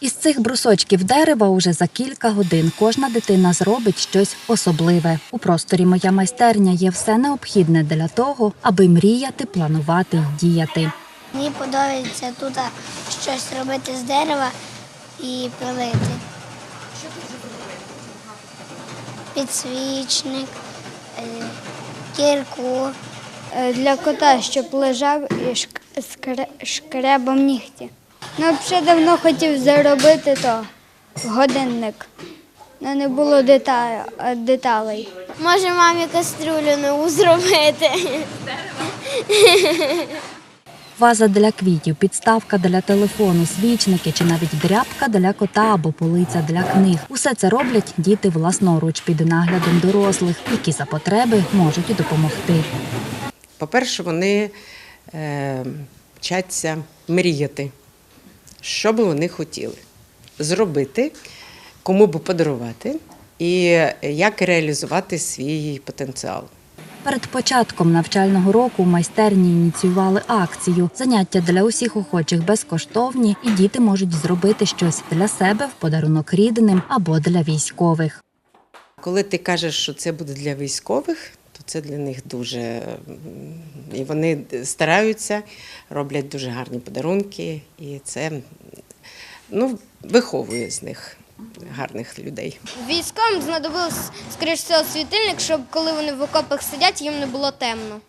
Із цих брусочків дерева уже за кілька годин кожна дитина зробить щось особливе. У просторі моя майстерня є все необхідне для того, аби мріяти, планувати й діяти. Мені подобається тут щось робити з дерева і пилити. Що ти вже Підсвічник, е, кірку. Е, для кота, щоб лежав і шк- шкребав нігті. Ну, взагалі давно хотів заробити то годинник. але не було деталей. деталей. Може мамі кастрюлю нову зробити. Ваза для квітів, підставка для телефону, свічники чи навіть дрябка для кота або полиця для книг. Усе це роблять діти власноруч під наглядом дорослих, які за потреби можуть і допомогти. По-перше, вони е, вчаться мріяти, що би вони хотіли зробити, кому би подарувати і як реалізувати свій потенціал. Перед початком навчального року в майстерні ініціювали акцію. Заняття для усіх охочих безкоштовні, і діти можуть зробити щось для себе в подарунок рідним або для військових. Коли ти кажеш, що це буде для військових, то це для них дуже і вони стараються, роблять дуже гарні подарунки, і це ну, виховує з них гарних людей. Військовим знадобилось, скоріш всього, світильник, щоб коли вони в окопах сидять, їм не було темно.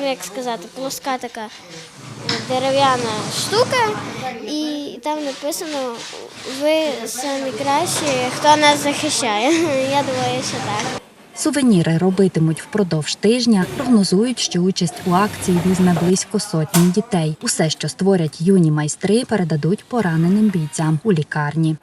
Ну, як сказати, плоска така дерев'яна штука, і там написано ви самі кращі, хто нас захищає. Я думаю, що так. Сувеніри робитимуть впродовж тижня. Прогнозують, що участь у акції візьме близько сотні дітей. Усе, що створять юні майстри, передадуть пораненим бійцям у лікарні.